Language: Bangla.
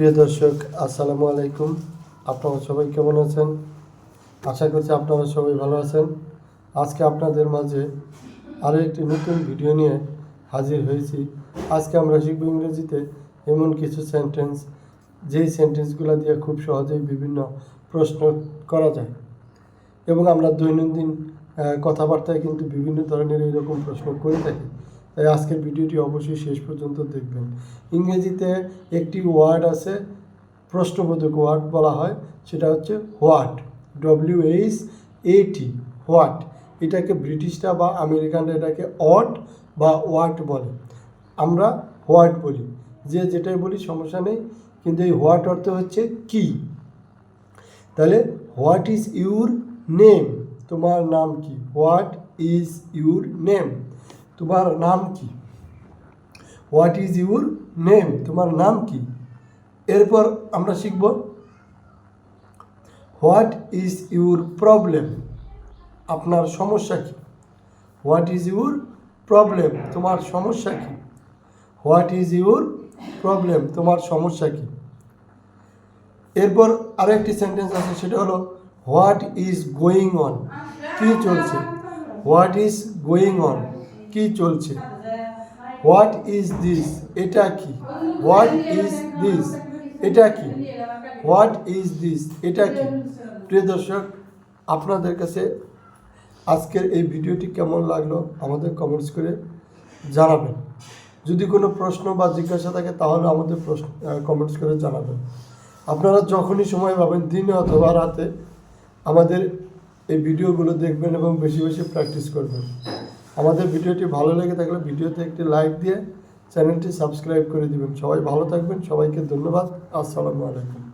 প্রিয় দর্শক, আসসালামু আলাইকুম। আপনারা সবাই কেমন আছেন? আশা করছি আপনারা সবাই ভালো আছেন। আজকে আপনাদের মাঝে আরও একটি নতুন ভিডিও নিয়ে হাজির হয়েছি। আজকে আমরা শিখব ইংরেজিতে এমন কিছু সেন্টেন্স যেই সেন্টেন্সগুলো দিয়ে খুব সহজেই বিভিন্ন প্রশ্ন করা যায়। এবং আমরা দৈনন্দিন কথাবার্তায় কিন্তু বিভিন্ন ধরনের এইরকম প্রশ্ন করে থাকি। তাই আজকের ভিডিওটি অবশ্যই শেষ পর্যন্ত দেখবেন। ইংরেজিতে একটি ওয়ার্ড আছে, প্রশ্নবোধক ওয়ার্ড বলা হয়, সেটা হচ্ছে what W H A T what. এটাকে ব্রিটিশরা বা আমেরিকানরা এটাকে অট বা ওয়াট বলে। আমরা হোয়াট বলি। যে যেটাই বলি, সমস্যা নেই। কিন্তু এই হোয়াট অর্থ হচ্ছে কি? তাহলে হোয়াট ইজ ইউর নেম? তোমার নাম কি? What is your name? তোমার নাম কি? হোয়াট ইজ ইউর নেম তোমার নাম কি? এরপর আমরা শিখব। হোয়াট ইজ ইউর প্রবলেম আপনার সমস্যা কি? হোয়াট ইজ ইউর প্রবলেম তোমার সমস্যা কি? হোয়াট ইজ ইউর প্রবলেম তোমার সমস্যা কি? এরপর আরেকটি সেন্টেন্স আছে, সেটা হলো হোয়াট ইজ গোয়িং অন কি চলছে? হোয়াট ইজ গোয়িং অন কি চলছে? হোয়াট ইজ দিস এটা কি? হোয়াট ইজ দিস এটা কি? হোয়াট ইজ দিস এটা কি? প্রিয় দর্শক, আপনাদের কাছে আজকের এই ভিডিওটি কেমন লাগল আমাদের কমেন্টস করে জানাবেন। যদি কোনো প্রশ্ন বা জিজ্ঞাসা থাকে, তাহলে আমাদের প্রশ্ন কমেন্টস করে জানাবেন। আপনারা যখনই সময় পাবেন, দিনে অথবা রাতে আমাদের এই ভিডিওগুলো দেখবেন এবং বেশি বেশি প্র্যাকটিস করবেন। আমাদের ভিডিওটি ভালো লেগে থাকলে ভিডিওতে একটি লাইক দিয়ে চ্যানেলটি সাবস্ক্রাইব করে দিবেন। সবাই ভালো থাকবেন। সবাইকে ধন্যবাদ। আসসালামু আলাইকুম।